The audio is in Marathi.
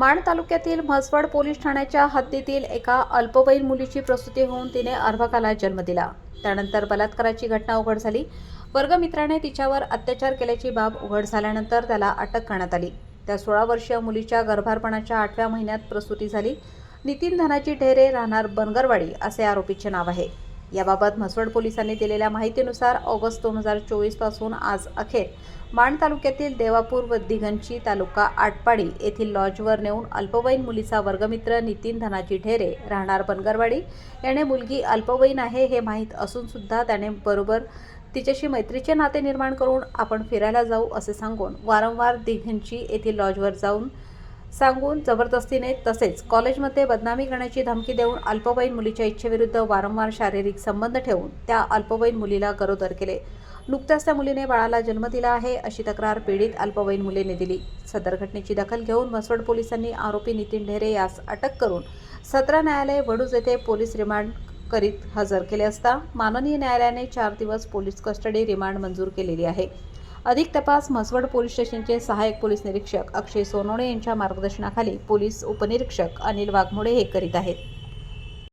माण तालुक्यातील म्हसवड पोलीस ठाण्याच्या हद्दीतील एका अल्पवयीन मुलीची प्रसूती होऊन तिने अर्भकाला जन्म दिला. त्यानंतर बलात्काराची घटना उघड झाली. वर्गमित्राने तिच्यावर अत्याचार केल्याची बाब उघड झाल्यानंतर त्याला अटक करण्यात आली. त्या सोळा वर्षीय मुलीच्या गर्भारपणाच्या आठव्या महिन्यात प्रसूती झाली. नितीन धनाची ढेरे राहणार बनगरवाडी असे आरोपीचे नाव आहे. याबाबत म्हसवड पोलिसांनी दिलेल्या माहितीनुसार ऑगस्ट दोन हजार चोवीसपासून आज अखेर माण तालुक्यातील देवापूर व दिघंची तालुका आटपाडी येथील लॉजवर नेऊन अल्पवयीन मुलीचा वर्गमित्र नितीन धनाजी ढेरे राहणार बनगरवाडी. याने मुलगी अल्पवयीन आहे हे माहीत असून सुद्धा त्याने बरोबर तिच्याशी मैत्रीचे नाते निर्माण करून आपण फिरायला जाऊ असे सांगून वारंवार दिघंची येथील लॉजवर जाऊन सांगून जबरदस्तीने तसेच कॉलेजमध्ये बदनामी करण्याची धमकी देऊन अल्पवयीन मुलीच्या इच्छेविरुद्ध वारंवार शारीरिक संबंध ठेवून त्या अल्पवयीन मुलीला गरोदर केले. नुकत्याच त्या मुलीने बाळाला जन्म दिला आहे अशी तक्रार पीडित अल्पवयीन मुलीने दिली. सदर घटनेची दखल घेऊन म्हसवड पोलिसांनी आरोपी नितीन ढेरे यास अटक करून सत्र न्यायालय वडूज येथे पोलीस रिमांड करीत हजर केले असता माननीय न्यायालयाने चार दिवस पोलीस कस्टडी रिमांड मंजूर केलेली आहे. अधिक तपास म्हसवड पोलीस स्टेशनचे सहाय्यक पोलीस निरीक्षक अक्षय सोनवणे यांच्या मार्गदर्शनाखाली पोलीस उपनिरीक्षक अनिल वाघमोडे हे करीत आहेत.